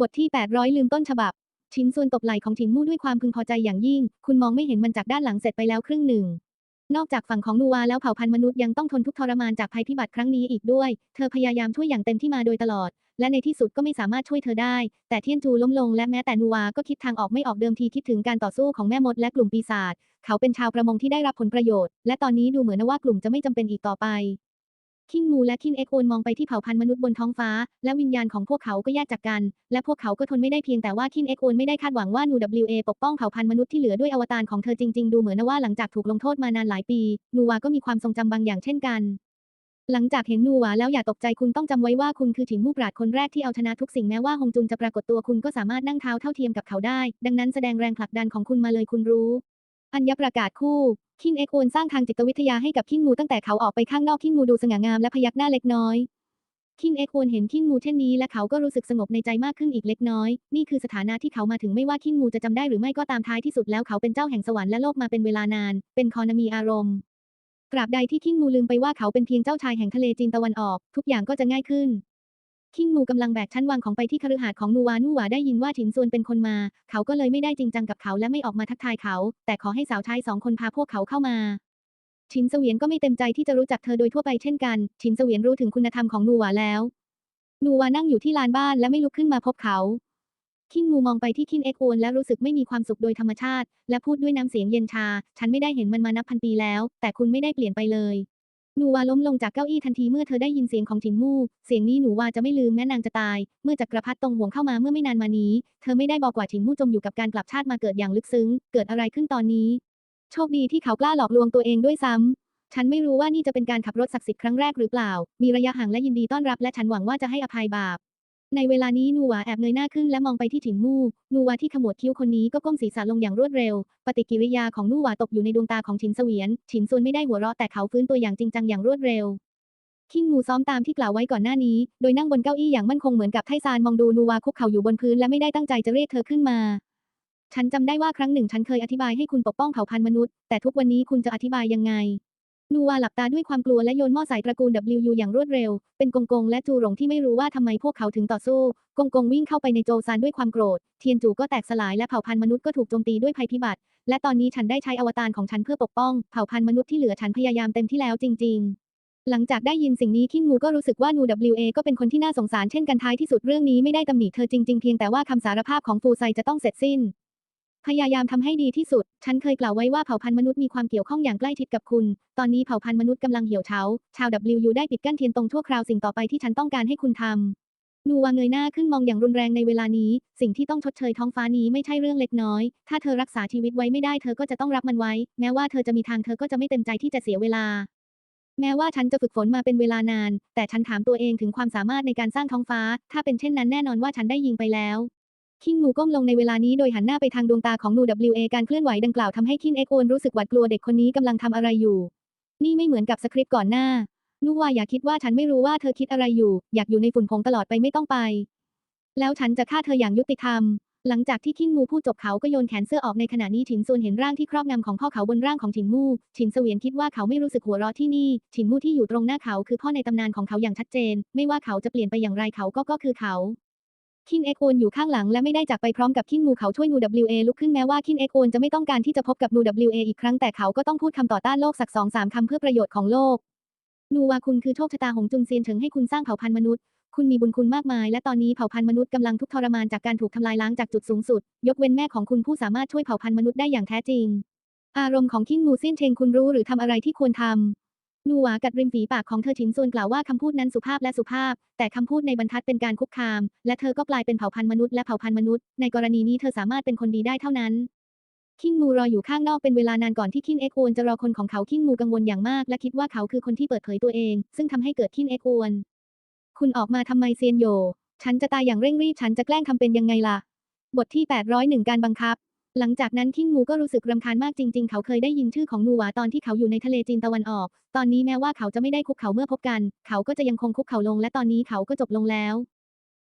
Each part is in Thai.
บทที่ 800 ลืมต้นฉบับ ชิ้นส่วนตบไหล่ของฉินมู่ด้วยความพึงพอใจอย่างยิ่ง คุณมองไม่เห็นมันจากด้านหลังเสร็จไปแล้วครึ่งหนึ่ง นอกจากฝั่งของนัวแล้วเผ่าพันธุ์มนุษย์ยังต้องทนทุกทรมานจากภัยพิบัติครั้งนี้อีกด้วย เธอพยายามช่วยอย่างเต็มที่มาโดยตลอด และในที่สุดก็ไม่สามารถช่วยเธอได้ แต่เทียนจูล้มลงและแม้แต่นัวก็คิดทางออกไม่ออกเดิมทีคิดถึงการต่อสู้ของแม่มดและกลุ่มปีศาจ เขาเป็นชาวประมงที่ได้รับผลประโยชน์ และตอนนี้ดูเหมือนว่ากลุ่มจะไม่จำเป็นอีกต่อไป คิงมูและคินเอ็กโอนมองไปที่เผ่าพันธุ์มนุษย์บนท้องฟ้า และวิญญาณของพวกเขาก็แยกจากกัน และพวกเขาก็ทนไม่ได้เพียงแต่ว่าคินเอ็กโอนไม่ได้คาดหวังว่านู WA ปกป้องเผ่าพันธุ์มนุษย์ที่เหลือด้วยอวตารของเธอจริงๆ ดูเหมือนว่าหลังจากถูกลงโทษมานานหลายปีนูวาก็มีความทรงจำบางอย่างเช่นกัน หลังจากเห็นนูวาแล้วอย่าตกใจคุณต้องจำไว้ว่าคุณคือถิงมู่ปราดคนแรกที่เอาชนะทุกสิ่งแม้ว่าฮงจุนจะปรากฏตัวคุณก็สามารถนั่งเท้าเท่าเทียมกับเขาได้ ดังนั้นแสดงแรงผลักดันของคุณมาเลยคุณรู้อัญญประกาศคู่ คินเอ็กโอนสร้างทางจิตวิทยาให้กับคินมูตั้งแต่เขาออกไปข้างนอกคินมูดูสง่างามและพยักหน้าเล็กน้อยคินเอ็กโอนเห็นคินมูเช่นนี้และเขาก็รู้สึกสงบในใจมากขึ้นอีกเล็กน้อย นี่คือสถานะที่เขามาถึงไม่ว่าคินมูจะจำได้หรือไม่ก็ตามท้ายที่สุดแล้วเขาเป็นเจ้าแห่งสวรรค์และโลกมาเป็นเวลานาน เป็นคอนามีอารมณ์ตราบใดที่คินมูลืมไปว่าเขาเป็นเพียงเจ้าชายแห่งทะเลจีนตะวันออก ทุกอย่างก็จะง่ายขึ้น คิงมูกำลังแบกชั้นวางของไปที่คฤหาสน์ของนูวานูวาได้ยินว่าถินซวนเป็นคนมา เขาก็เลยไม่ได้จริงจังกับเขาและไม่ออกมาทักทายเขา แต่ขอให้สาวใช้สองคนพาพวกเขาเข้ามาชินเสวียนก็ไม่เต็มใจที่จะรู้จักเธอโดยทั่วไปเช่นกันชินเสวียนรู้ถึงคุณธรรมของนูวาแล้วนูวานั่งอยู่ที่ลานบ้านและไม่ลุกขึ้นมาพบเขาคิงมูมองไปที่คินเอ็กโอนและรู้สึกไม่มีความสุขโดยธรรมชาติ และพูดด้วยน้ำเสียงเย็นชา ฉันไม่ได้เห็นมันมานับพันปีแล้ว แต่คุณไม่ได้เปลี่ยนไปเลย หนูวาล้มลงจากเก้าอี้ทันทีเมื่อเธอได้ยินเสียงของถินมู่ เสียงนี้หนูวาจะไม่ลืมแม้นางจะตาย เมื่อจักรพรรดิตรงห่วงเข้ามาเมื่อไม่นานมานี้ เธอไม่ได้บอกว่าถินมู่จมอยู่กับการกลับชาติมาเกิดอย่างลึกซึ้ง เกิดอะไรขึ้นตอนนี้ โชคดีที่เขากล้าหลอกลวงตัวเองด้วยซ้ำฉันไม่รู้ว่านี่จะเป็นการขับรถศักดิ์สิทธิ์ครั้งแรกหรือเปล่า มีระยะห่างและยินดีต้อนรับและฉันหวังว่าจะให้อภัยบาป ในเวลานี้นูวาแอบเงยหน้าขึ้นและมองไปที่ถินมู่ นูวาที่ขมวดคิ้วคนนี้ก็ก้มศีรษะลงอย่างรวดเร็ว ปฏิกิริยาของนูวาตกอยู่ในดวงตาของฉินเสวียน ฉินซวนไม่ได้หัวเราะแต่เขาฟื้นตัวอย่างจริงจังอย่างรวดเร็ว คิงมูซ้อมตามที่กล่าวไว้ก่อนหน้านี้ โดยนั่งบนเก้าอี้อย่างมั่นคงเหมือนกับไทซานมองดูนูวาคุกเข่าอยู่บนพื้นและไม่ได้ตั้งใจจะเรียกเธอขึ้นมา ฉันจำได้ว่าครั้งหนึ่งฉันเคยอธิบายให้คุณปกป้องเผ่าพันธุ์มนุษย์ แต่ทุกวันนี้คุณจะอธิบายยังไง นูวาหลับตาด้วยความกลัวและโยนหม้อสายตระกูล WU อย่างรวดเร็ว เป็นกงกงและจูหลงที่ไม่รู้ว่าทำไมพวกเขาถึงต่อสู้ กงกงวิ่งเข้าไปในโจซานด้วยความโกรธ เทียนจูก็แตกสลายและเผ่าพันธุ์มนุษย์ก็ถูกโจมตีด้วยภัยพิบัติ และตอนนี้ฉันได้ใช้อวตารของฉันเพื่อปกป้อง เผ่าพันธุ์มนุษย์ที่เหลือฉันพยายามเต็มที่แล้วจริง ๆหลังจากได้ยินสิ่งนี้คิงมูก็รู้สึกว่านู WA ก็เป็นคนที่น่าสงสารเช่นกันท้ายที่สุดเรื่องนี้ไม่ได้ตำหนิเธอจริงๆ เพียงแต่ว่าคำสารภาพของฟูไซจะต้องเสร็จสิ้น พยายามทำให้ดีที่สุด ฉันเคยกล่าวไว้ว่าเผ่าพันธุ์มนุษย์มีความเกี่ยวข้องอย่างใกล้ชิดกับคุณ ตอนนี้เผ่าพันธุ์มนุษย์กำลังเหี่ยวเฉา ชาว WU ได้ปิดกั้นเทียนตรงชั่วคราวสิ่งต่อไปที่ฉันต้องการให้คุณทำนูวาเงยหน้าขึ้นมองอย่างรุนแรงในเวลานี้ สิ่งที่ต้องชดเชยท้องฟ้านี้ไม่ใช่เรื่องเล็กน้อย ถ้าเธอรักษาชีวิตไว้ไม่ได้เธอก็จะต้องรับมันไว้ แม้ว่าเธอจะมีทางเธอก็จะไม่เต็มใจที่จะเสียเวลา แม้ว่าฉันจะฝึกฝนมาเป็นเวลานาน แต่ฉันถามตัวเองถึงความสามารถในการสร้างท้องฟ้า ถ้าเป็นเช่นนั้นแน่นอนว่าฉันได้ยิงไปแล้ว คิงมูก้มลงในเวลานี้โดยหันหน้าไปทางดวงตาของนู WA การเคลื่อนไหวดังกล่าวทำให้คินเอ็กโอนรู้สึกหวาดกลัวเด็กคนนี้กำลังทำอะไรอยู่ นี่ไม่เหมือนกับสคริปต์ก่อนหน้านูว่าอย่าคิดว่าฉันไม่รู้ว่าเธอคิดอะไรอยู่ อยากอยู่ในฝุ่นผงตลอดไปไม่ต้องไป แล้วฉันจะฆ่าเธออย่างยุติธรรม หลังจากที่คิงมูพูดจบเขาก็โยนแขนเสื้อออกในขณะนี้ฉินซวนเห็นร่างที่ครอบงำของพ่อเขาบนร่างของฉินมู่ฉินเสวียนคิดว่าเขาไม่รู้สึกหัวเราะที่นี่ ฉินมู่ที่อยู่ตรงหน้าเขาคือพ่อในตำนานของเขาอย่างชัดเจน ไม่ว่าเขาจะเปลี่ยนไปอย่างไรเขาก็ก็คือเขา คินเอ็กโอนอยู่ข้างหลังและไม่ได้จากไปพร้อมกับคินมูเขาช่วยนู WA ลุกขึ้นแม้ว่าคินเอ็กโอนจะไม่ต้องการที่จะพบกับนู WA อีกครั้งแต่เขาก็ต้องพูดคำต่อต้านโลกสักสองสามคำเพื่อประโยชน์ของโลก นูวาคุณคือโชคชะตาหงจุนเซียนเฉิงให้คุณสร้างเผ่าพันธุ์มนุษย์ คุณมีบุญคุณมากมาย และตอนนี้เผ่าพันธุ์มนุษย์กำลังทุกทรมานจากการถูกทำลายล้างจากจุดสูงสุด ยกเว้นแม่ของคุณผู้สามารถช่วยเผ่าพันธุ์มนุษย์ได้อย่างแท้จริง อารมณ์ของคินมูเซียนเชงคุณรู้หรือทำอะไรที่ควรทำ นูหวากัดริมฝีปากของเธอฉินซวนกล่าวว่าคำพูดนั้นสุภาพและสุภาพ แต่คำพูดในบรรทัดเป็นการคุกคาม และเธอก็กลายเป็นเผ่าพันธุ์มนุษย์และเผ่าพันธุ์มนุษย์ ในกรณีนี้เธอสามารถเป็นคนดีได้เท่านั้นคิงมูรออยู่ข้างนอกเป็นเวลานานก่อนที่คินเอ็กโอนจะรอคนของเขาคิงมูกังวลอย่างมาก และคิดว่าเขาคือคนที่เปิดเผยตัวเอง ซึ่งทำให้เกิดคินเอ็กโอนคุณออกมาทำไมเซียนโย ฉันจะตายอย่างเร่งรีบฉันจะแกล้งทำเป็นยังไงล่ะ บทที่ 801 การบังคับ หลังจากนั้นคิงมูก็รู้สึกรำคาญมากจริง ๆ เขาเคยได้ยินชื่อของนูหวาตอนที่เขาอยู่ในทะเลจีนตะวันออก ตอนนี้แม้ว่าเขาจะไม่ได้คุกเข่าเมื่อพบกัน เขาก็จะยังคงคุกเข่าลงและตอนนี้เขาก็จบลงแล้ว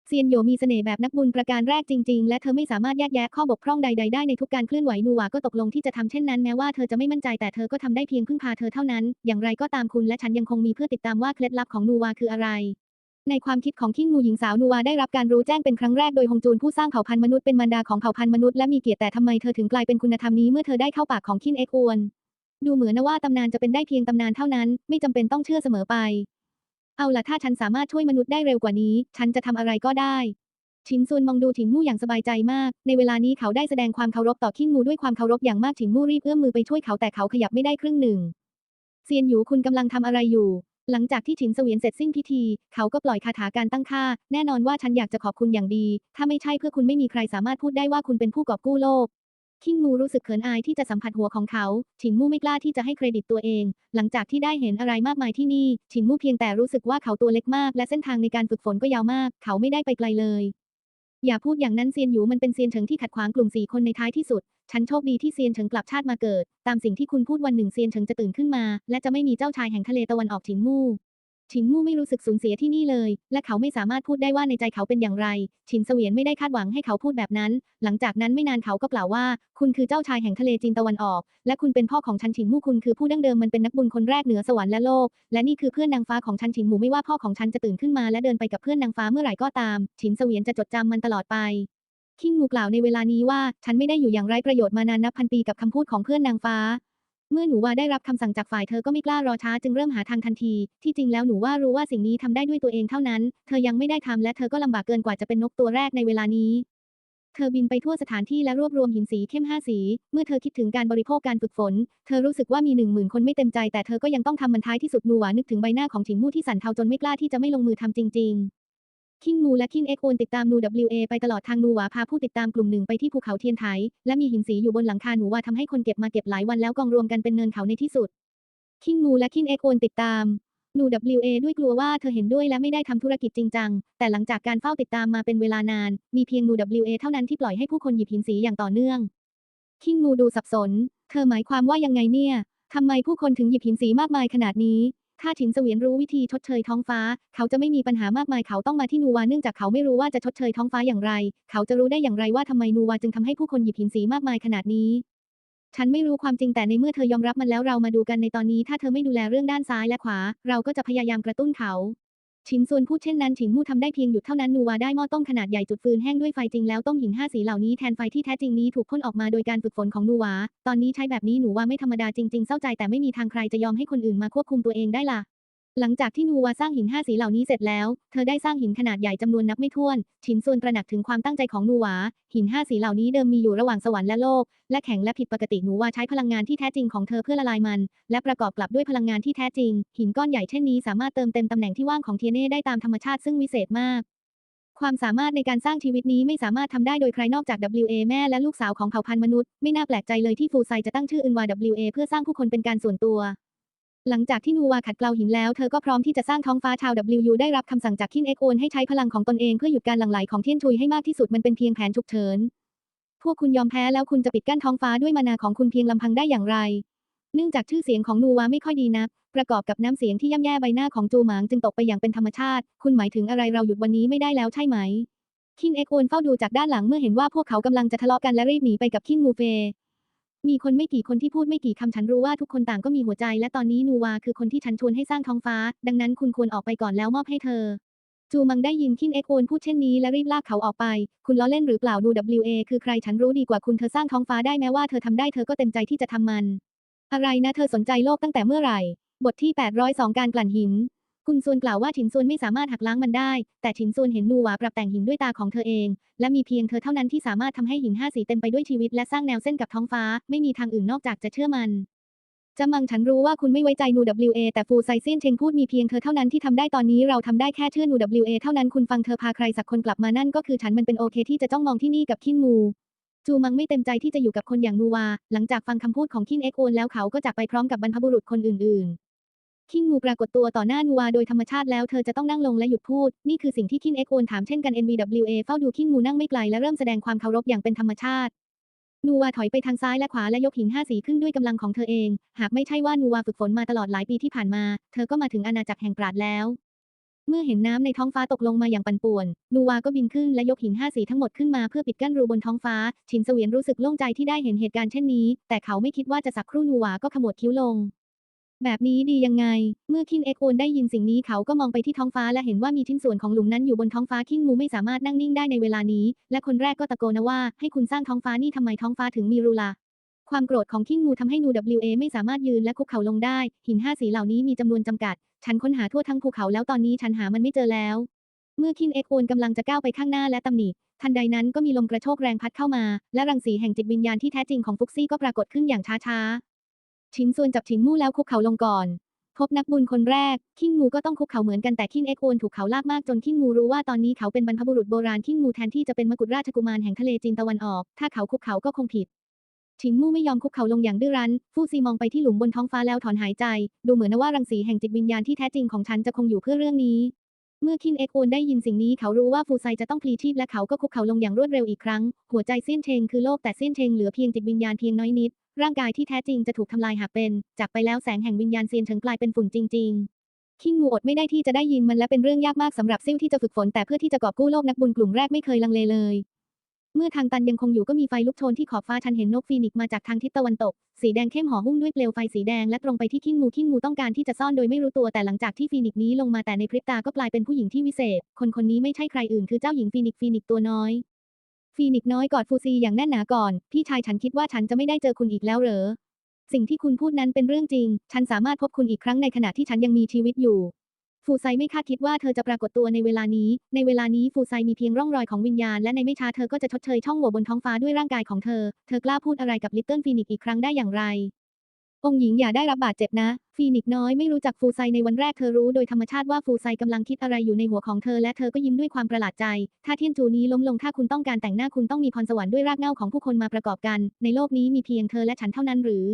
เซียนโยมีเสน่ห์แบบนักบุญประการแรกจริง ๆ และเธอไม่สามารถแยกแยะข้อบกพร่องใด ๆ ได้ในทุกการเคลื่อนไหวนูหวาก็ตกลงที่จะทำเช่นนั้นแม้ว่าเธอจะไม่มั่นใจแต่เธอก็ทำได้เพียงพึ่งพาเธอเท่านั้น อย่างไรก็ตามคุณและฉันยังคงมีเพื่อติดตามว่าเคล็ดลับของนูวาคืออะไร ในความคิดของคิงมูหญิงสาวนูวได้รับการรู้แจ้งเป็นครั้งแรกโดยฮงจูนผู้สร้างเผ่าพันธุ์มนุษย์เป็นมารดาของเผ่าพันธุ์มนุษย์และมีเกียรติแต่ทำไมเธอถึงกลายเป็นคุณธรรมนี้เมื่อเธอได้เข้าปากของคินเอ็กอวน ดูเหมือนนะว่าตำนานจะเป็นได้เพียงตำนานเท่านั้น ไม่จำเป็นต้องเชื่อเสมอไป เอาล่ะถ้าฉันสามารถช่วยมนุษย์ได้เร็วกว่านี้ ฉันจะทำอะไรก็ได้ชินซุนมองดูถิงมู่อย่างสบายใจมาก ในเวลานี้เขาได้แสดงความเคารพต่อคิงมูด้วยความเคารพอย่างมากถิงมู่รีบเอื้อมมือไปช่วยเขาแต่เขาขยับไม่ได้ครึ่งหนึ่งเซียนหยูคุณกำลังทำอะไรอยู่ หลังจากที่ฉินเสวียนเสร็จสิ้นพิธี เขาก็ปล่อยคาถาการตั้งค่า แน่นอนว่าฉันอยากจะขอบคุณอย่างดี ถ้าไม่ใช่เพื่อคุณไม่มีใครสามารถพูดได้ว่าคุณเป็นผู้กอบกู้โลก คิงมูรู้สึกเขินอายที่จะสัมผัสหัวของเขา ฉินมู่ไม่กล้าที่จะให้เครดิตตัวเอง หลังจากที่ได้เห็นอะไรมากมายที่นี่ ฉินมู่เพียงแต่รู้สึกว่าเขาตัวเล็กมาก และเส้นทางในการฝึกฝนก็ยาวมาก เขาไม่ได้ไปไกลเลย อย่าพูดอย่างนั้นเซียนหยูมันเป็นเซียนเฉิงที่ขัดขวางกลุ่มสี่คนในท้ายที่สุด ฉันโชคดีที่เซียนเฉิงกลับชาติมาเกิด ตามสิ่งที่คุณพูดวันหนึ่งเซียนเฉิงจะตื่นขึ้นมา และจะไม่มีเจ้าชายแห่งทะเลตะวันออกฉินมู่ ฉินมู่ไม่รู้สึกสูญเสียที่นี่เลย และเขาไม่สามารถพูดได้ว่าในใจเขาเป็นอย่างไร ฉินเสวียนไม่ได้คาดหวังให้เขาพูดแบบนั้น หลังจากนั้นไม่นานเขาก็กล่าวว่า คุณคือเจ้าชายแห่งทะเลจีนตะวันออก และคุณเป็นพ่อของฉันฉินมู่คุณคือผู้ดั้งเดิมมันเป็นนักบุญคนแรกเหนือสวรรค์และโลก และนี่คือเพื่อนนางฟ้าของฉันฉินหมู่ไม่ว่าพ่อของฉันจะตื่นขึ้นมาและเดินไปกับเพื่อนนางฟ้าเมื่อไหร่ก็ตาม ฉินเสวียนจะจดจำมันตลอดไปคิงมูกล่าวในเวลานี้ว่า ฉันไม่ได้อยู่อย่างไร้ประโยชน์มานานนับพันปีกับคำพูดของเพื่อนนางฟ้า เมื่อหนูว่าได้รับคำสั่งจากฝ่ายเธอก็ไม่กล้ารอช้าจึงเริ่มหาทางทันที ที่จริงแล้วหนูว่ารู้ว่าสิ่งนี้ทำได้ด้วยตัวเองเท่านั้น เธอยังไม่ได้ทำและเธอก็ลำบากเกินกว่าจะเป็นนกตัวแรกในเวลานี้ เธอบินไปทั่วสถานที่และรวบรวมหินสีเข้มห้าสี เมื่อเธอคิดถึงการบริโภคการฝึกฝน เธอรู้สึกว่ามีหนึ่งหมื่นคนไม่เต็มใจแต่เธอก็ยังต้องทำมันท้ายที่สุดนูหวานึกถึงใบหน้าของฉิงมู่ที่สั่นเทาจนไม่กล้าที่จะไม่ลงมือทำจริง ๆ คิงมูและคิงเอ็กโอนติดตามนู WA ไปตลอดทางนูหวาพาผู้ติดตามกลุ่มหนึ่งไปที่ภูเขาเทียนไถและมีหินสีอยู่บนหลังคาหนูว่าทำให้คนเก็บมาเก็บหลายวันแล้วกองรวมกันเป็นเนินเขาในที่สุด คิงมูและคิงเอ็กโอนติดตามนู WA ด้วยกลัวว่าเธอเห็นด้วยและไม่ได้ทำธุรกิจจริงจัง แต่หลังจากการเฝ้าติดตามมาเป็นเวลานาน มีเพียงนู WA เท่านั้นที่ปล่อยให้ผู้คนหยิบหินสีอย่างต่อเนื่อง คิงมูดูสับสน เธอหมายความว่ายังไงเนี่ยทำไมผู้คนถึงหยิบหินสีมากมายขนาดนี้ ถ้าถินเสวียนรู้วิธีชดเชยท้องฟ้า เขาจะไม่มีปัญหามากมายเขาต้องมาที่นูวาเนื่องจากเขาไม่รู้ว่าจะชดเชยท้องฟ้าอย่างไร เขาจะรู้ได้อย่างไรว่าทำไมนูวาจึงทำให้ผู้คนหยิบหินสีมากมายขนาดนี้ ฉันไม่รู้ความจริงแต่ในเมื่อเธอยอมรับมันแล้วเรามาดูกันในตอนนี้ ถ้าเธอไม่ดูแลเรื่องด้านซ้ายและขวา เราก็จะพยายามกระตุ้นเขา ชินซวนพูดเช่นนั้นฉินมู่ทำได้เพียงหยุดเท่านั้นนูวาได้หม้อต้มขนาดใหญ่จุดฟืนแห้งด้วยไฟจริงแล้วต้มหินห้าสีเหล่านี้แทนไฟที่แท้จริงนี้ถูกพ่นออกมาโดยการฝึกฝนของนูวา ตอนนี้ใช้แบบนี้หนูว่าไม่ธรรมดาจริงๆเศร้าใจแต่ไม่มีทางใครจะยอมให้คนอื่นมาควบคุมตัวเองได้ล่ะ หลังจากที่นูวาสร้างหินห้าสีเหล่านี้เสร็จแล้ว เธอได้สร้างหินขนาดใหญ่จำนวนนับไม่ถ้วนฉินซวนตระหนักถึงความตั้งใจของนูวา หินห้าสีเหล่านี้เดิมมีอยู่ระหว่างสวรรค์และโลก และแข็งและผิดปกตินูวาใช้พลังงานที่แท้จริงของเธอเพื่อละลายมัน และประกอบกลับด้วยพลังงานที่แท้จริง หินก้อนใหญ่เช่นนี้สามารถเติมเต็มตำแหน่งที่ว่างของเทียเน่ได้ตามธรรมชาติซึ่งวิเศษมากความสามารถในการสร้างชีวิตนี้ไม่สามารถทำได้โดยใครนอกจาก WA แม่และลูกสาวของเผ่าพันธุ์มนุษย์ ไม่น่าแปลกใจเลยที่ฟูไซจะตั้งชื่ออึนวา WA เพื่อสร้างผู้คนเป็นการส่วนตัว หลังจากที่นูวาขัดเกลาหินแล้วเธอก็พร้อมที่จะสร้างท้องฟ้าชาว WU ได้รับคำสั่งจากคินเอ็กโอนให้ใช้พลังของตนเองเพื่อหยุดการหลั่งไหลของเทียนชุยให้มากที่สุดมันเป็นเพียงแผนฉุกเฉิน พวกคุณยอมแพ้แล้วคุณจะปิดกั้นท้องฟ้าด้วยมานาของคุณเพียงลำพังได้อย่างไร เนื่องจากชื่อเสียงของนูวาไม่ค่อยดีนัก ประกอบกับน้ำเสียงที่ย่ำแย่ใบหน้าของจูหมางจึงตกไปอย่างเป็นธรรมชาติ คุณหมายถึงอะไรเราหยุดวันนี้ไม่ได้แล้วใช่ไหม คินเอ็กโอนเฝ้าดูจากด้านหลังเมื่อเห็นว่าพวกเขากำลังจะทะเลาะกันและรีบหนีไปกับคินมูเฟ มีคนไม่กี่คนที่พูดไม่กี่คำฉันรู้ว่าทุกคนต่างก็มีหัวใจ และตอนนี้นูวาคือคนที่ฉันชวนให้สร้างท้องฟ้า ดังนั้นคุณควรออกไปก่อนแล้วมอบให้เธอ จูมังได้ยินคินเอ็กโอนพูดเช่นนี้และรีบลากเขาออกไป คุณล้อเล่นหรือเปล่านู WA คือใครฉันรู้ดีกว่าคุณเธอสร้างท้องฟ้าได้แม้ว่าเธอทำได้เธอก็เต็มใจที่จะทำมัน อะไรนะเธอสนใจโลกตั้งแต่เมื่อไหร่ บทที่ 802 การกลั่นหิน คุณซวนกล่าวว่าฉินซวนไม่สามารถหักล้างมันได้ แต่ฉินซวนเห็นนูหวาปรับแต่งหินด้วยตาของเธอเอง และมีเพียงเธอเท่านั้นที่สามารถทำให้หินห้าสีเต็มไปด้วยชีวิตและสร้างแนวเส้นกับท้องฟ้า ไม่มีทางอื่นนอกจากจะเชื่อมันจะมังฉันรู้ว่าคุณไม่ไว้ใจนู WA แต่ฟูไซเซียนเชงพูดมีเพียงเธอเท่านั้นที่ทำได้ตอนนี้เราทำได้แค่เชื่อนู WA เท่านั้นคุณฟังเธอพาใครสักคนกลับมานั่นก็คือฉันมันเป็นโอเคที่จะจ้องมองที่นี่กับคินมูจูมังไม่เต็มใจที่จะอยู่กับคนอย่างนูวา หลังจากฟังคำพูดของคินเอ็กโอนแล้วเขาก็จากไปพร้อมกับบรรพบุรุษคนอื่นๆ คิงมูปรากฏตัวต่อหน้านูวาโดยธรรมชาติแล้วเธอจะต้องนั่งลงและหยุดพูด นี่คือสิ่งที่คินเอ็กโอนถามเช่นกัน NVWA เฝ้าดูคิงมูนั่งไม่ไกลและเริ่มแสดงความเคารพอย่างเป็นธรรมชาตินูวาถอยไปทางซ้ายและขวาและยกหินห้าสีขึ้นด้วยกำลังของเธอเอง หากไม่ใช่ว่านูวาฝึกฝนมาตลอดหลายปีที่ผ่านมา เธอก็มาถึงอาณาจักรแห่งปราดแล้ว เมื่อเห็นน้ำในท้องฟ้าตกลงมาอย่างปั่นป่วนนูวาก็บินขึ้นและยกหินห้าสีทั้งหมดขึ้นมาเพื่อปิดกั้นรูบนท้องฟ้า ชินเสวียนรู้สึกโล่งใจที่ได้เห็นเหตุการณ์เช่นนี้ แต่เขาไม่คิดว่าจะสักครู่นูวาก็ขมวดคิ้วลง แบบนี้ดียังไง เมื่อคินเอ็กโอนได้ยินสิ่งนี้เขาก็มองไปที่ท้องฟ้าและเห็นว่ามีชิ้นส่วนของหลุมนั้นอยู่บนท้องฟ้าคิงมูไม่สามารถนั่งนิ่งได้ในเวลานี้ และคนแรกก็ตะโกนว่าให้คุณสร้างท้องฟ้านี่ทำไมท้องฟ้าถึงมีรูล่ะความโกรธของคิงมูทำให้นู WA ไม่สามารถยืนและคุกเข่าลงได้ หินห้าสีเหล่านี้มีจำนวนจำกัด ฉันค้นหาทั่วทั้งภูเขาแล้วตอนนี้ฉันหามันไม่เจอแล้ว เมื่อคินเอ็กโอนกำลังจะก้าวไปข้างหน้าและตำหนิ ทันใดนั้นก็มีลมกระโชกแรงพัดเข้ามา และรังสีแห่งจิตวิญญาณที่แท้จริงของฟุกซี่ก็ปรากฏขึ้นอย่างช้าๆ ชินส่วนจับชินมู่แล้วคุกเข่าลงก่อน พบนักบุญคนแรก คิงมูก็ต้องคุกเข่าเหมือนกันแต่คิงเอ็กโอนถูกเขาลากมากจนคิงมูรู้ว่าตอนนี้เขาเป็นบรรพบุรุษโบราณคิงมูแทนที่จะเป็นมกุฎราชกุมารแห่งทะเลจีนตะวันออก ถ้าเขาคุกเข่าก็คงผิดชินมู่ไม่ยอมคุกเข่าลงอย่างดื้อรั้น ฟู่ซีมองไปที่หลุมบนท้องฟ้าแล้วถอนหายใจ ดูเหมือนว่ารังสีแห่งจิตวิญญาณที่แท้จริงของฉันจะคงอยู่เพื่อเรื่องนี้ เมื่อคินเอ็กโอนได้ยินสิ่งนี้เขารู้ว่าฟูไซจะต้องพลีชีพและเขาก็คุกเข่าลงอย่างรวดเร็วอีกครั้ง หัวใจเซียนเชงคือโลกแต่เซียนเชงเหลือเพียงจิตวิญญาณเพียงน้อยนิด ร่างกายที่แท้จริงจะถูกทำลายหากเป็น จากไปแล้วแสงแห่งวิญญาณเซียนเฉิงกลายเป็นฝุ่นจริง ๆคิงงูอดไม่ได้ที่จะได้ยินมันและเป็นเรื่องยากมากสำหรับซิ่วที่จะฝึกฝนแต่เพื่อที่จะกอบกู้โลกนักบุญกลุ่มแรกไม่เคยลังเลเลย เมื่อทางตันยังคงอยู่ก็มีไฟลุกโชนที่ขอบฟ้าฉันเห็นนกฟีนิกซ์มาจากทางทิศตะวันตก สีแดงเข้มห่อหุ้มด้วยเปลวไฟสีแดงและตรงไปที่คิงงูคิงงูต้องการที่จะซ่อนโดยไม่รู้ตัวแต่หลังจากที่ฟีนิกซ์นี้ลงมาแต่ในพริบตาก็กลายเป็นผู้หญิงที่วิเศษ คนคนนี้ไม่ใช่ใครอื่นคือเจ้าหญิงฟีนิกซ์ฟีนิกซ์ตัวน้อย ฟีนิกน้อยกอดฟูซีอย่างแน่นหนาก่อน พี่ชายฉันคิดว่าฉันจะไม่ได้เจอคุณอีกแล้วเหรอ สิ่งที่คุณพูดนั้นเป็นเรื่องจริง ฉันสามารถพบคุณอีกครั้งในขณะที่ฉันยังมีชีวิตอยู่ ฟูไซไม่คาดคิดว่าเธอจะปรากฏตัวในเวลานี้ ในเวลานี้ฟูไซมีเพียงร่องรอยของวิญญาณและในไม่ช้าเธอก็จะชดเชยช่องโหว่บนท้องฟ้าด้วยร่างกายของเธอ เธอกล้าพูดอะไรกับลิตเติ้ลฟีนิกอีกครั้งได้อย่างไร องค์หญิงอย่าได้รับบาดเจ็บนะ ฟีนิกซ์น้อยไม่รู้จักฟูไซในวันแรกเธอรู้โดยธรรมชาติว่าฟูไซกำลังคิดอะไรอยู่ในหัวของเธอและเธอก็ยิ้มด้วยความประหลาดใจ ถ้าเทียนจูนี้ล้มลงถ้าคุณต้องการแต่งหน้าคุณต้องมีพรสวรรค์ด้วยรากเหง้าของผู้คนมาประกอบกัน ในโลกนี้มีเพียงเธอและฉันเท่านั้นหรือ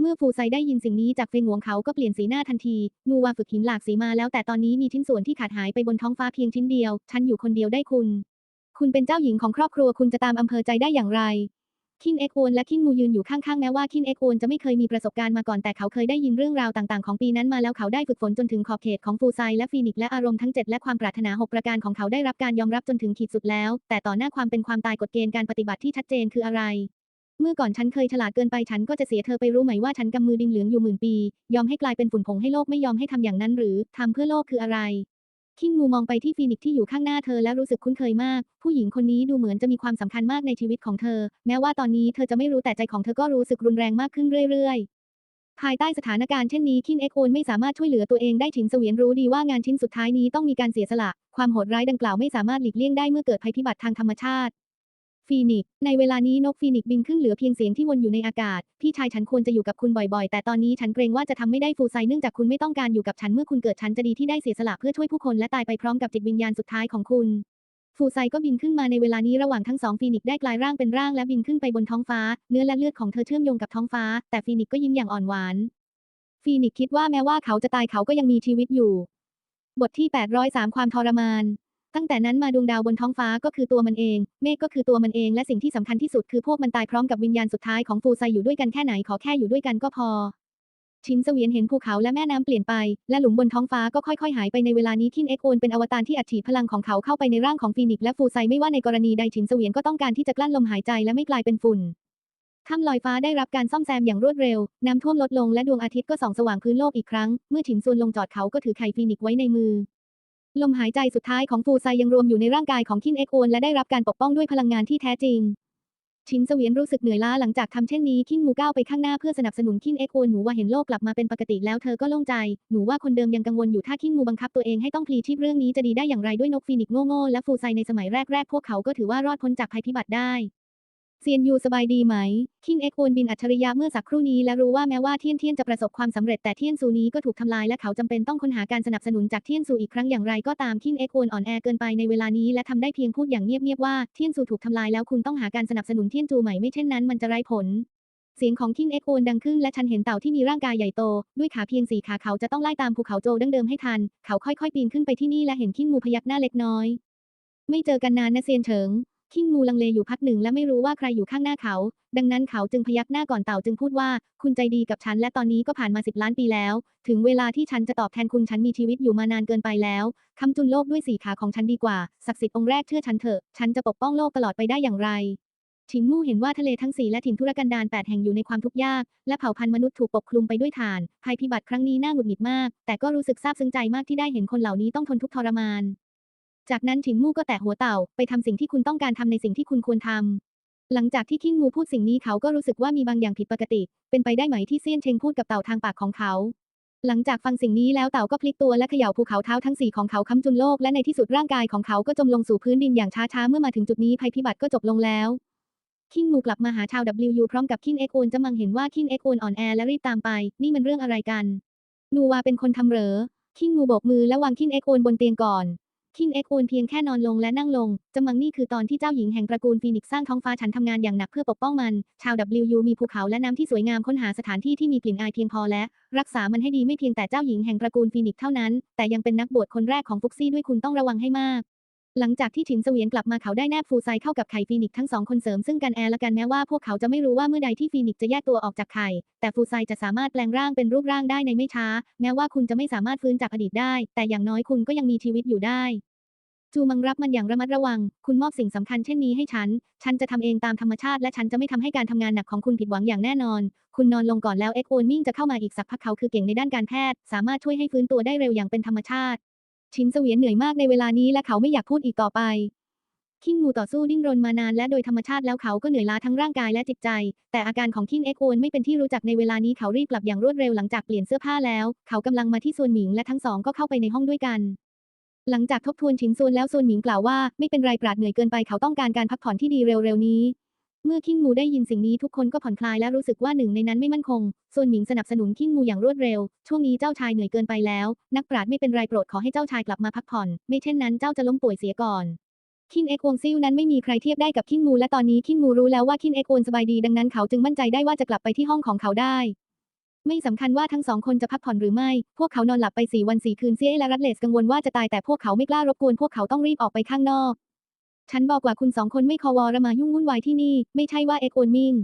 เมื่อฟูไซได้ยินสิ่งนี้จากเฟงหวงเขาก็เปลี่ยนสีหน้าทันที งูวาฝึกหินหลากสีมาแล้วแต่ตอนนี้มีชิ้นส่วนที่ขาดหายไปบนท้องฟ้าเพียงชิ้นเดียว ฉันอยู่คนเดียวได้คุณ คุณเป็นเจ้าหญิงของครอบครัวคุณจะตามอำเภอใจได้อย่างไร คินเอ็กโอนและคินมูยืนอยู่ข้างๆ แม้ว่าคินเอ็กโอนจะไม่เคยมีประสบการณ์มาก่อนแต่เขาเคยได้ยินเรื่องราวต่างๆ ของปีนั้นมาแล้วเขาได้ฝึกฝนจนถึงขอบเขตของฟูไซและฟีนิกและอารมณ์ทั้งเจ็ดและความปรารถนาหกประการของเขาได้รับการยอมรับจนถึงขีดสุดแล้ว แต่ต่อหน้าความเป็นความตายกฎเกณฑ์การปฏิบัติที่ชัดเจนคืออะไร เมื่อก่อนฉันเคยฉลาดเกินไปฉันก็จะเสียเธอไปรู้ไหมว่าฉันกำมือดินเหลืองอยู่หมื่นปี ยอมให้กลายเป็นฝุ่นผงให้โลกไม่ยอมให้ทำอย่างนั้นหรือทำเพื่อโลกคืออะไร คิงมูมองไปที่ฟีนิกซ์ที่อยู่ข้างหน้าเธอแล้วรู้สึกคุ้นเคยมาก ผู้หญิงคนนี้ดูเหมือนจะมีความสำคัญมากในชีวิตของเธอ แม้ว่าตอนนี้เธอจะไม่รู้แต่ใจของเธอก็รู้สึกรุนแรงมากขึ้นเรื่อยๆ ภายใต้สถานการณ์เช่นนี้คินเอ็กโอนไม่สามารถช่วยเหลือตัวเองได้ถินเสวียนรู้ดีว่างานชิ้นสุดท้ายนี้ต้องมีการเสียสละ ความโหดร้ายดังกล่าวไม่สามารถหลีกเลี่ยงได้เมื่อเกิดภัยพิบัติทางธรรมชาติ ฟีนิกในเวลานี้นกฟีนิกบินขึ้นเหลือเพียงเสียงที่วนอยู่ในอากาศ พี่ชายฉันควรจะอยู่กับคุณบ่อยๆ แต่ตอนนี้ฉันเกรงว่าจะทำไม่ได้ฟูไซเนื่องจากคุณไม่ต้องการอยู่กับฉันเมื่อคุณเกิดฉันจะดีที่ได้เสียสละเพื่อช่วยผู้คนและตายไปพร้อมกับจิตวิญญาณสุดท้ายของคุณ ฟูไซก็บินขึ้นมาในเวลานี้ระหว่างทั้งสองฟีนิกได้กลายร่างเป็นร่างและบินขึ้นไปบนท้องฟ้า เนื้อและเลือดของเธอเชื่อมโยงกับท้องฟ้า แต่ฟีนิกก็ยิ้มอย่างอ่อนหวาน ฟีนิกคิดว่าแม้ว่าเขาจะตายเขาก็ยังมีชีวิตอยู่ บทที่ 803 ความทรมาน ตั้งแต่นั้นมาดวงดาวบนท้องฟ้าก็คือตัวมันเอง เมฆก็คือตัวมันเอง และสิ่งที่สำคัญที่สุดคือพวกมันตายพร้อมกับวิญญาณสุดท้ายของฟูไซอยู่ด้วยกันแค่ไหนขอแค่อยู่ด้วยกันก็พอ ชินเสวียนเห็นภูเขาและแม่น้ำเปลี่ยนไป และหลุมบนท้องฟ้าก็ค่อยๆ หายไปในเวลานี้คินเอ็กโอนเป็นอวตารที่อัดฉีดพลังของเขาเข้าไปในร่างของฟีนิกซ์และฟูไซไม่ว่าในกรณีใดชินเสวียนก็ต้องการที่จะกลั้นลมหายใจและไม่กลายเป็นฝุ่นถ้ำลอยฟ้าได้รับการซ่อมแซมอย่างรวดเร็ว น้ำท่วมลดลงและดวงอาทิตย์ก็ส่องสว่างพื้นโลกอีกครั้ง เมื่อฉินซวนลงจอดเขาก็ถือไข่ฟีนิกไว้ในมือ ลมหายใจสุดท้ายของฟูไซยังรวมอยู่ในร่างกายของคินเอ็กโอนและได้รับการปกป้องด้วยพลังงานที่แท้จริง ชินเสวียนรู้สึกเหนื่อยล้าหลังจากทำเช่นนี้คินมูก้าวไปข้างหน้าเพื่อสนับสนุนคินเอ็กโอนหนูว่าเห็นโลกกลับมาเป็นปกติแล้วเธอก็โล่งใจ หนูว่าคนเดิมยังกังวลอยู่ถ้าคินมูบังคับตัวเองให้ต้องพลีชีพเรื่องนี้จะดีได้อย่างไรด้วยนกฟีนิกซ์โง่ๆและฟูไซในสมัยแรกๆพวกเขาก็ถือว่ารอดพ้นจากภัยพิบัติได้ เซียนยูสบายดีไหม คิงเอ็กโอนบินอัจฉริยะเมื่อสักครู่นี้และรู้ว่าแม้ว่าเทียนเทียนจะประสบความสำเร็จแต่เทียนซูนี้ก็ถูกทำลายและเขาจำเป็นต้องค้นหาการสนับสนุนจากเทียนซูอีกครั้งอย่างไรก็ตามคิงเอ็กโอนอ่อนแอเกินไปในเวลานี้และทำได้เพียงพูดอย่างเงียบๆว่าเทียนซูถูกทำลายแล้วคุณต้องหาการสนับสนุนเทียนจูใหม่ไม่เช่นนั้นมันจะไร้ผลเสียงของคิงเอ็กโอนดังขึ้นและฉันเห็นเต่าที่มีร่างกายใหญ่โต ด้วยขาเพียงสี่ขาเขาจะต้องไล่ตามภูเขาโจดั้งเดิมให้ทัน เขาค่อยๆ ปีนขึ้นไปที่นี่และเห็นคิงมูพยักหน้าเล็กน้อย ไม่เจอกันนานนะเซียนเฉิง คิงมูลังเลอยู่พักหนึ่งและไม่รู้ว่าใครอยู่ข้างหน้าเขา ดังนั้นเขาจึงพยักหน้าก่อนเต่าจึงพูดว่า คุณใจดีกับฉันและตอนนี้ก็ผ่านมาสิบล้านปีแล้ว ถึงเวลาที่ฉันจะตอบแทนคุณฉันมีชีวิตอยู่มานานเกินไปแล้วคำจุนโลกด้วยสี่ขาของฉันดีกว่า ศักดิ์สิทธิ์องค์แรกเชื่อฉันเถอะ ฉันจะปกป้องโลกตลอดไปได้อย่างไรฉินมู่เห็นว่าทะเลทั้งสี่และถิ่นทุรกันดารแปดแห่งอยู่ในความทุกข์ยาก และเผ่าพันธุ์มนุษย์ถูกปกคลุมไปด้วยฐาน ภัยพิบัติครั้งนี้น่าหงุดหงิดมาก แต่ก็รู้สึกซาบซึ้งใจมากที่ได้เห็นคนเหล่านี้ต้องทนทุกข์ทรมาน จากนั้นฉินมู่ก็แตะหัวเต่าไปทำสิ่งที่คุณต้องการทำในสิ่งที่คุณควรทำ หลังจากที่คิงมูพูดสิ่งนี้เขาก็รู้สึกว่ามีบางอย่างผิดปกติ เป็นไปได้ไหมที่เซียนเชงพูดกับเต่าทางปากของเขา หลังจากฟังสิ่งนี้แล้วเต่าก็พลิกตัวและเขย่าภูเขาเท้าทั้งสี่ของเขาค้ำจุนโลกและในที่สุดร่างกายของเขาก็จมลงสู่พื้นดินอย่างช้าๆเมื่อมาถึงจุดนี้ภัยพิบัติก็จบลงแล้วคิงมูกลับมาหาชาว WU พร้อมกับคินเอ็กโอนจะมังเห็นว่าคินเอ็กโอนอ่อนแอและรีบตามไป นี่มันเรื่องอะไรกัน นูวาเป็นคนทำเหรอคิงมูโบกมือและวางคินเอ็กโอนบนเตียงก่อน คินเอ็กโอนเพียงแค่นอนลงและนั่งลงจำมังนี่คือตอนที่เจ้าหญิงแห่งตระกูลฟีนิกซ์สร้างท้องฟ้าฉันทำงานอย่างหนักเพื่อปกป้องมัน ชาว WU มีภูเขาและน้ำที่สวยงามค้นหาสถานที่ที่มีกลิ่นอายเพียงพอและ รักษามันให้ดีไม่เพียงแต่เจ้าหญิงแห่งตระกูลฟีนิกซ์เท่านั้น แต่ยังเป็นนักบวชคนแรกของฟุกซี่ด้วยคุณต้องระวังให้มาก หลังจากที่ฉินเสวียนกลับมาเขาได้แนบฟูไซเข้ากับไข่ฟีนิกทั้งสองคนเสริมซึ่งกันแอร์และกันแม้ว่าพวกเขาจะไม่รู้ว่าเมื่อใดที่ฟีนิกจะแยกตัวออกจากไข่ แต่ฟูไซจะสามารถแปลงร่างเป็นรูปร่างได้ในไม่ช้า แม้ว่าคุณจะไม่สามารถฟื้นจากอดีตได้ แต่อย่างน้อยคุณก็ยังมีชีวิตอยู่ได้จูมังรับมันอย่างระมัดระวัง คุณมอบสิ่งสำคัญเช่นนี้ให้ฉัน ฉันจะทำเองตามธรรมชาติและฉันจะไม่ทำให้การทำงานหนักของคุณผิดหวังอย่างแน่นอน คุณนอนลงก่อนแล้วเอ็กโอนมิ่งจะเข้ามาอีกสักพักเขาคือเก่งในด้านการแพทย์ สามารถช่วยให้ฟื้นตัวได้เร็วอย่างเป็นธรรมชาติ ชินเสวียนเหนื่อยมากในเวลานี้และเขาไม่อยากพูดอีกต่อไปคิงมูต่อสู้ดิ้นรนมานานและโดยธรรมชาติแล้วเขาก็เหนื่อยล้าทั้งร่างกายและจิตใจ แต่อาการของคิงเอ็กโอนไม่เป็นที่รู้จักในเวลานี้เขารีบกลับอย่างรวดเร็วหลังจากเปลี่ยนเสื้อผ้าแล้ว เขากำลังมาที่ส่วนหมิงและทั้งสองก็เข้าไปในห้องด้วยกัน หลังจากทบทวนชินส่วนแล้วส่วนหมิงกล่าวว่าไม่เป็นไรปราดเหนื่อยเกินไปเขาต้องการการพักผ่อนที่ดีเร็วๆนี้ เมื่อคิงมูได้ยินสิ่งนี้ทุกคนก็ผ่อนคลายและรู้สึกว่าหนึ่งในนั้นไม่มั่นคง ส่วนหมิงสนับสนุนคิงมูอย่างรวดเร็ว ช่วงนี้เจ้าชายเหนื่อยเกินไปแล้ว นักปราชญ์ไม่เป็นไรโปรดขอให้เจ้าชายกลับมาพักผ่อน ไม่เช่นนั้นเจ้าจะล้มป่วยเสียก่อนคินเอ็กวงซิลนั้นไม่มีใครเทียบได้กับคินมูและตอนนี้คินมูรู้แล้วว่าคินเอ็กวนสบายดีดังนั้นเขาจึงมั่นใจได้ว่าจะกลับไปที่ห้องของเขาได้ ไม่สำคัญว่าทั้งสองคนจะพักผ่อนหรือไม่ พวกเขานอนหลับไปสี่วันสี่คืนเซียและรัตเลสกังวลว่าจะตายแต่พวกเขาไม่กล้ารบกวนพวกเขาต้องรีบออกไปข้างนอก ฉันบอกว่าคุณสองคนไม่คอวอระมายุ่งวุ่นวายที่นี่ ไม่ใช่ว่าเอ็กโอนมิง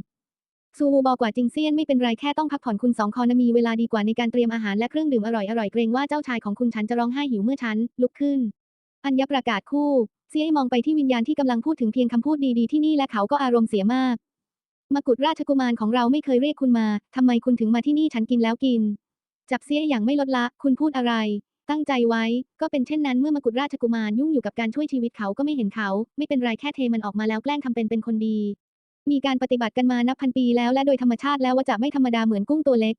ซูวูบอกว่าจิงเซียนไม่เป็นไรแค่ต้องพักผ่อนคุณสองคอนมีเวลาดีกว่าในการเตรียมอาหารและเครื่องดื่มอร่อยๆเกรงว่าเจ้าชายของคุณฉันจะร้องไห้หิวเมื่อฉันลุกขึ้น อัญญประกาศคู่ เซียมองไปที่วิญญาณที่กำลังพูดถึงเพียงคำพูดดีๆที่นี่และเขาก็อารมณ์เสียมากมกุฎราชกุมารของเราไม่เคยเรียกคุณมาทำไมคุณถึงมาที่นี่ฉันกินแล้วกิน จับเสียอย่างไม่ลดละ คุณพูดอะไร ตั้งใจไว้ ก็เป็นเช่นนั้นเมื่อมกุฎราชกุมารยุ่งอยู่กับการช่วยชีวิตเขาก็ไม่เห็นเขา ไม่เป็นไรแค่เทมันออกมาแล้วแกล้งทำเป็นเป็นคนดี มีการปฏิบัติกันมานับพันปีแล้วและโดยธรรมชาติแล้วว่าจะไม่ธรรมดาเหมือนกุ้งตัวเล็ก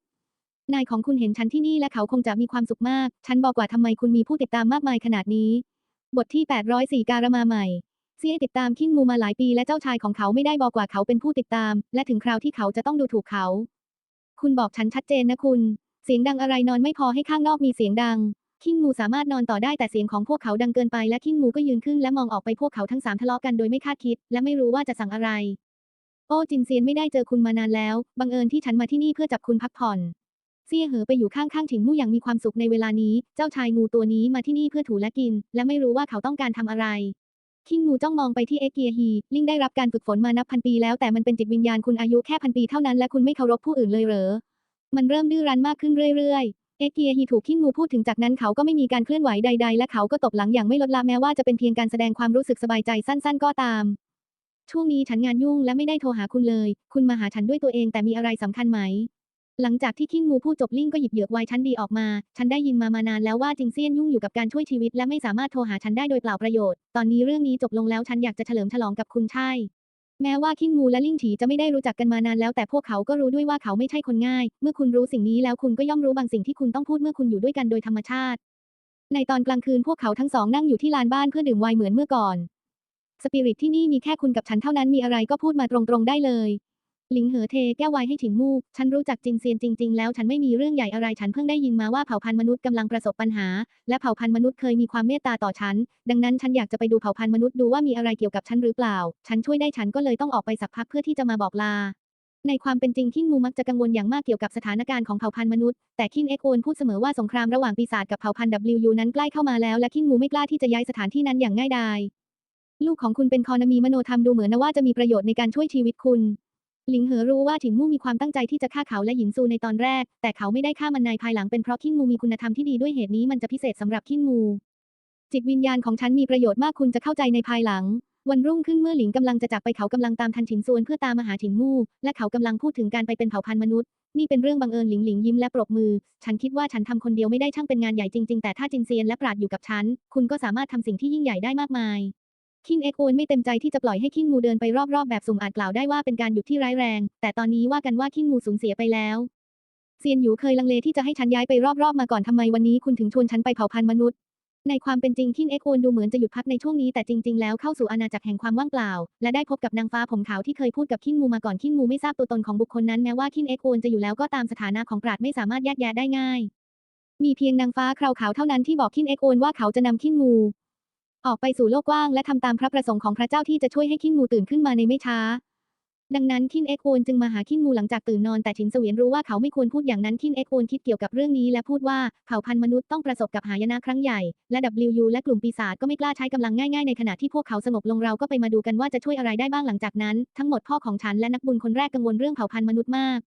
นายของคุณเห็นฉันที่นี่และเขาคงจะมีความสุขมาก ฉันบอกว่าทำไมคุณมีผู้ติดตามมากมายขนาดนี้ บทที่ 804 การมาใหม่เซียติดตามคิงมูมาหลายปีและเจ้าชายของเขาไม่ได้บอกว่าเขาเป็นผู้ติดตาม และถึงคราวที่เขาจะต้องดูถูกเขา คุณบอกฉันชัดเจนนะคุณ เสียงดังอะไรนอนไม่พอให้ข้างนอกมีเสียงดัง คิงมูสามารถนอนต่อได้แต่เสียงของพวกเขาดังเกินไปและคิงมูก็ยืนขึ้นและมองออกไปพวกเขาทั้งสามทะเลาะกันโดยไม่คาดคิด และไม่รู้ว่าจะสั่งอะไร โอ้จินเซียนไม่ได้เจอคุณมานานแล้ว บังเอิญที่ฉันมาที่นี่เพื่อจับคุณพักผ่อนเซี่ยเหอไปอยู่ข้างๆถิงมู่อย่างมีความสุขในเวลานี้ เจ้าชายงูตัวนี้มาที่นี่เพื่อถูและกิน และไม่รู้ว่าเขาต้องการทำอะไรคิงมูจ้องมองไปที่เอเกียฮีลิงได้รับการฝึกฝนมานับพันปีแล้วแต่มันเป็นจิตวิญญาณคุณอายุแค่พันปีเท่านั้นและคุณไม่เคารพผู้อื่นเลยเหรอมันเริ่มดื้อรั้นมากขึ้นเรื่อยๆ เอเกียฮีถูกคิงมูพูดถึงจากนั้นเขาก็ไม่มีการเคลื่อนไหวใด ๆ และเขาก็ตบหลังอย่างไม่ลดละแม้ว่าจะเป็นเพียงการแสดงความรู้สึกสบายใจสั้น ๆ ก็ตาม ช่วงนี้ฉันงานยุ่งและไม่ได้โทรหาคุณเลย คุณมาหาฉันด้วยตัวเองแต่มีอะไรสำคัญไหม หลังจากที่คิงมูพูดจบลิงก็หยิบเหยือกไวน์ชั้นดีออกมา ฉันได้ยินมามานานแล้วว่าจิงเซียนยุ่งอยู่กับการช่วยชีวิตและไม่สามารถโทรหาฉันได้โดยเปล่าประโยชน์ ตอนนี้เรื่องนี้จบลงแล้วฉันอยากจะเฉลิมฉลองกับคุณใช่ แม้ว่าคิงมูและลิ่งฉีจะไม่ได้รู้จักกันมานานแล้วแต่พวกเขาก็รู้ด้วยว่าเขาไม่ใช่คนง่าย เมื่อคุณรู้สิ่งนี้แล้วคุณก็ย่อมรู้บางสิ่งที่คุณต้องพูดเมื่อคุณอยู่ด้วยกันโดยธรรมชาติ ในตอนกลางคืนพวกเขาทั้งสองนั่งอยู่ที่ลานบ้านเพื่อดื่มไวน์เหมือนเมื่อก่อน สปิริตที่นี่มีแค่คุณกับฉันเท่านั้นมีอะไรก็พูดมาตรงๆได้เลย หลิงเหอเทแก้วไวให้ฉินมูฉันรู้จักจินเซียนจริง ๆ แล้วฉันไม่มีเรื่องใหญ่อะไรฉันเพิ่งได้ยินมาว่าเผ่าพันธุ์มนุษย์กำลังประสบปัญหา และเผ่าพันธุ์มนุษย์เคยมีความเมตตาต่อฉัน ดังนั้นฉันอยากจะไปดูเผ่าพันธุ์มนุษย์ดูว่ามีอะไรเกี่ยวกับฉันหรือเปล่า ฉันช่วยได้ฉันก็เลยต้องออกไปสักพักเพื่อที่จะมาบอกลา ในความเป็นจริงคิงมูมักจะกังวลอย่างมากเกี่ยวกับสถานการณ์ของเผ่าพันธุ์มนุษย์ แต่คิงเอ็กโอนพูดเสมอว่าสงครามระหว่างปีศาจกับเผ่าพันธุ์ WU นั้นใกล้เข้ามาแล้วและคิงมูไม่กล้าที่จะย้ายสถานที่นั้นอย่างง่ายดายลูกของคุณเป็นคอนามีมโนธรรมดูเหมือนนะว่าจะมีประโยชน์ในการช่วยชีวิตคุณ หลิงเหอรู้ว่าถิงมู่มีความตั้งใจที่จะฆ่าเขาและหญิงซูในตอนแรก แต่เขาไม่ได้ฆ่ามันในภายหลังเป็นเพราะคิงมูมีคุณธรรมที่ดีด้วยเหตุนี้มันจะพิเศษสำหรับคิงมูจิตวิญญาณของฉันมีประโยชน์มากคุณจะเข้าใจในภายหลัง วันรุ่งขึ้นเมื่อหลิงกำลังจะจากไปเขากำลังตามทันฉินซวนเพื่อตามมาหาฉินมู่ และเขากำลังพูดถึงการไปเป็นเผ่าพันธุ์มนุษย์ นี่เป็นเรื่องบังเอิญหลิงหลิงยิ้มและปรบมือ ฉันคิดว่าฉันทำคนเดียวไม่ได้ช่างเป็นงานใหญ่จริง ๆ แต่ถ้าจินเซียนและปราดอยู่กับฉัน คุณก็สามารถทำสิ่งที่ยิ่งใหญ่ได้มากมาย คินเอ็กโอนไม่เต็มใจที่จะปล่อยให้คินมูเดินไปรอบๆแบบสุ่มอาจกล่าวได้ว่าเป็นการหยุดที่ร้ายแรง แต่ตอนนี้ว่ากันว่าคินมูสูญเสียไปแล้วเซียนหยูเคยลังเลที่จะให้ฉันย้ายไปรอบๆมาก่อนทำไมวันนี้คุณถึงชวนฉันไปเผาพันธุ์มนุษย์ ในความเป็นจริงคินเอ็กโอนดูเหมือนจะหยุดพักในช่วงนี้แต่จริง ๆ แล้วเข้าสู่อาณาจักรแห่งความว่างเปล่า และได้พบกับนางฟ้าผมขาวที่เคยพูดกับคินมูมาก่อนคินมูไม่ทราบตัวตนของบุคคลนั้นแม้ว่าคินเอ็กโอนจะอยู่แล้วก็ตามสถานะของปราดไม่สามารถแยกแยะได้ง่าย มีเพียงนางฟ้าคราวขาวเท่านั้นที่บอกคินเอกโอนว่าเขาจะนำคินมู ออกไปสู่โลกกว้างและทำตามพระประสงค์ของพระเจ้าที่จะช่วยให้คินมูตื่นขึ้นมาในไม่ช้า ดังนั้นคินเอ็กโอนจึงมาหาคินมูหลังจากตื่นนอนแต่ฉินเสวียนรู้ว่าเขาไม่ควรพูดอย่างนั้นคินเอ็กโอนคิดเกี่ยวกับเรื่องนี้และพูดว่าเผ่าพันธุ์มนุษย์ต้องประสบกับหายนะครั้งใหญ่และ WU และกลุ่มปีศาจก็ไม่กล้าใช้กำลังง่ายๆในขณะที่พวกเขาสงบลงเราก็ไปมาดูกันว่าจะช่วยอะไรได้บ้างหลังจากนั้น ทั้งหมดพ่อของฉันและนักบุญคนแรกกังวลเรื่องเผ่าพันธุ์มนุษย์มาก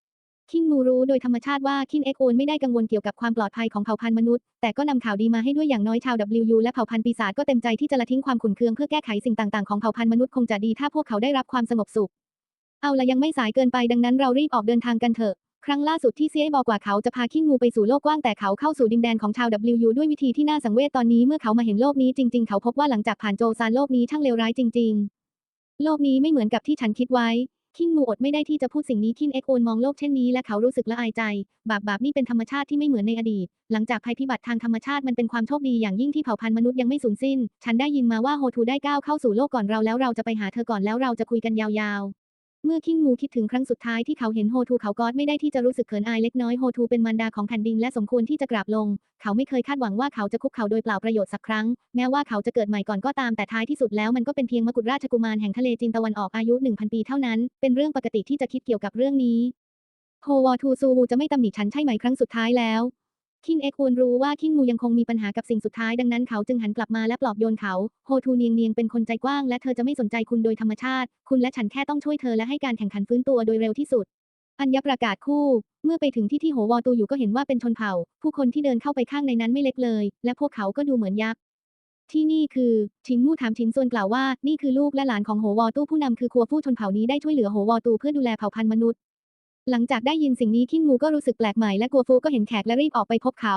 คินมูรู้โดยธรรมชาติว่าคินเอ็กโอนไม่ได้กังวลเกี่ยวกับความปลอดภัยของเผ่าพันธุ์มนุษย์ แต่ก็นำข่าวดีมาให้ด้วยอย่างน้อยชาว WU และเผ่าพันธุ์ปีศาจก็เต็มใจที่จะละทิ้งความขุ่นเคืองเพื่อแก้ไขสิ่งต่างๆของเผ่าพันธุ์มนุษย์คงจะดีถ้าพวกเขาได้รับความสงบสุข เอาละยังไม่สายเกินไปดังนั้นเรารีบออกเดินทางกันเถอะ ครั้งล่าสุดที่เซียบอกว่าเขาจะพาคินมูไปสู่โลกกว้างแต่เขาเข้าสู่ดินแดนของชาว WU ด้วยวิธีที่น่าสังเวชตอนนี้เมื่อเขามาเห็นโลกนี้จริง ๆ เขาพบว่าหลังจากผ่านโจซานโลกนี้ช่างเลวร้ายจริง ๆ โลกนี้ไม่เหมือนกับที่ฉันคิดไว้ คินมูอดไม่ได้ที่จะพูดสิ่งนี้คินเอ็กโอนมองโลกเช่นนี้และเขารู้สึกละอายใจ บาปบาปนี่เป็นธรรมชาติที่ไม่เหมือนในอดีต หลังจากภัยพิบัติทางธรรมชาติมันเป็นความโชคดีอย่างยิ่งที่เผ่าพันธุ์มนุษย์ยังไม่สูญสิ้น ฉันได้ยินมาว่าโฮทูได้ก้าวเข้าสู่โลกก่อนเราแล้วเราจะไปหาเธอก่อนแล้วเราจะคุยกันยาวๆ เมื่อคิงมูคิดถึงครั้งสุดท้ายที่เขาเห็นโฮทูเขาก็ไม่ได้ที่จะรู้สึกเขินอายเล็กน้อยโฮทูเป็นมารดาของแผ่นดินและสมควรที่จะกราบลง เขาไม่เคยคาดหวังว่าเขาจะคุกเข่าโดยเปล่าประโยชน์สักครั้ง แม้ว่าเขาจะเกิดใหม่ก่อนก็ตามแต่ท้ายที่สุดแล้วมันก็เป็นเพียงมกุฎราชกุมารแห่งทะเลจีนตะวันออกอายุ 1,000 ปีเท่านั้น เป็นเรื่องปกติที่จะคิดเกี่ยวกับเรื่องนี้โฮวอทูซูวูจะไม่ตำหนิฉันใช่ไหมครั้งสุดท้ายแล้ว คินเอ็กควรรู้ว่าคินมูยังคงมีปัญหากับสิ่งสุดท้ายดังนั้นเขาจึงหันกลับมาและปลอบโยนเขา โฮทูเนียงเนียงเป็นคนใจกว้างและเธอจะไม่สนใจคุณโดยธรรมชาติ คุณและฉันแค่ต้องช่วยเธอและให้การแข่งขันฟื้นตัวโดยเร็วที่สุด อัญญประกาศคู่ เมื่อไปถึงที่ที่โหวอตูอยู่ก็เห็นว่าเป็นชนเผ่า ผู้คนที่เดินเข้าไปข้างในนั้นไม่เล็กเลย และพวกเขาก็ดูเหมือนยักษ์ที่นี่คือชิงมู่ถามชินซวนกล่าวว่า นี่คือลูกและหลานของโหวอตู้ผู้นำคือครัวผู้ชนเผ่านี้ได้ช่วยเหลือโหวอตูเพื่อดูแลเผ่าพันธุ์มนุษย์ หลังจากได้ยินสิ่งนี้คิงงูก็รู้สึกแปลกใหม่และกัวฟูก็เห็นแขกและรีบออกไปพบเขา